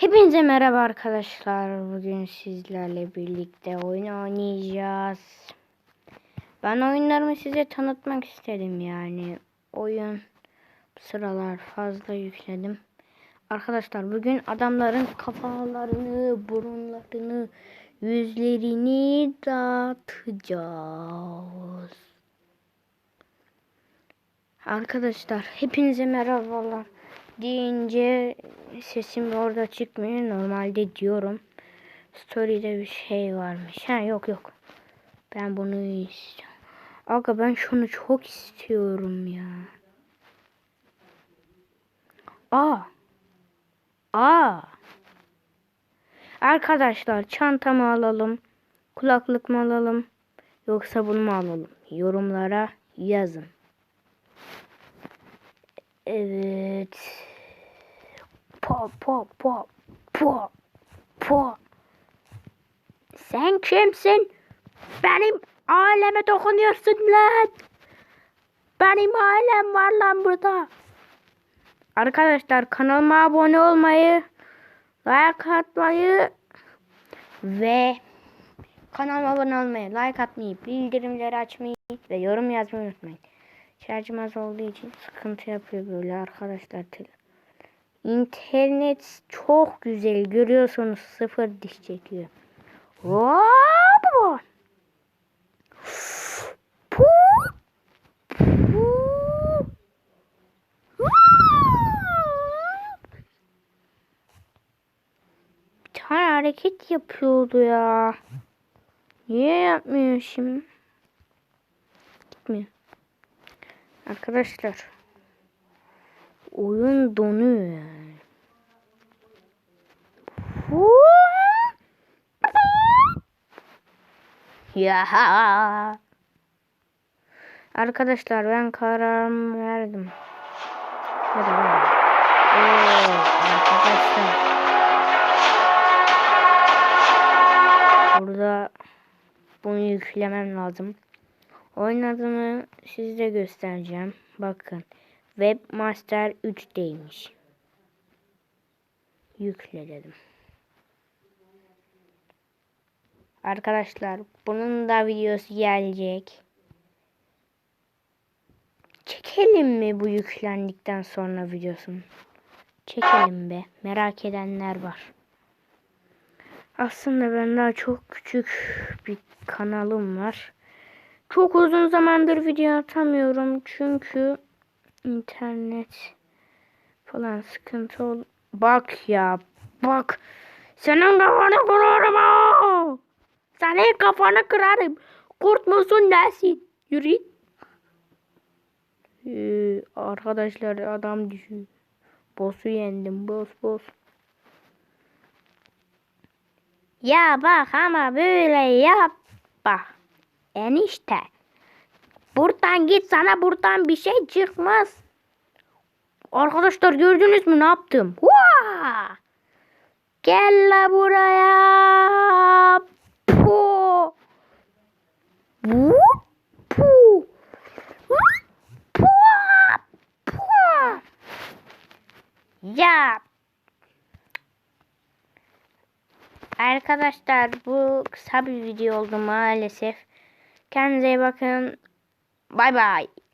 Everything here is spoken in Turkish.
Hepinize merhaba arkadaşlar. Bugün sizlerle birlikte oyun oynayacağız. Ben oyunlarımı size tanıtmak istedim yani. Oyun sıralar fazla yükledim. Arkadaşlar bugün adamların kafalarını, burunlarını, yüzlerini dağıtacağız. Arkadaşlar hepinize merhabalar deyince sesim orada çıkmıyor. Normalde diyorum. Story'de bir şey varmış. Ha yok yok. Ben bunu istiyorum. Aga ben şunu çok istiyorum ya. Aa. Aa. Arkadaşlar çantamı alalım. Kulaklık mı alalım? Yoksa bunu mu alalım? Yorumlara yazın. Evet. Po po po po. Sen kimsin? Benim aileme dokunuyorsun lan. Benim ailem var lan burada. Arkadaşlar kanalıma abone olmayı, like atmayı ve kanalıma abone olmayı, like atmayı, bildirimleri açmayı ve yorum yazmayı unutmayın. Şarjım az olduğu için sıkıntı yapıyor böyle arkadaşlar. İnternet çok güzel. Görüyorsunuz sıfır diş çekiyor. Pu! Bir tane hareket yapıyordu ya. Niye yapmıyor şimdi? Gitmiyor. Arkadaşlar oyun donuyor yani. Ya. Arkadaşlar ben kararımı verdim. Hadi arkadaşlar. Burada bunu yüklemem lazım. Oyun adını size göstereceğim. Bakın. Webmaster 3'deymiş. Yükle dedim. Arkadaşlar bunun da videosu gelecek. Çekelim mi bu yüklendikten sonra videosunu? Çekelim be. Merak edenler var. Aslında ben daha çok küçük bir kanalım var. Çok uzun zamandır video atamıyorum çünkü internet falan sıkıntı ol. Bak ya bak. Senin kafanı kırarım ha. Senin kafanı kırarım. Kurt musun nesin? Yürü. Ee, arkadaşlar adam düşüyor. Boss'u yendim. Boss boss. Ya bak ama böyle yap bak. Enişte. Buradan git sana buradan bir şey çıkmaz. Arkadaşlar gördünüz mü ne yaptım? Hua! Gel la buraya. Pu. Bu. Pu. Pu. Pu. Ya. Arkadaşlar bu kısa bir video oldu maalesef. Kendinize iyi bakın. Bye bye.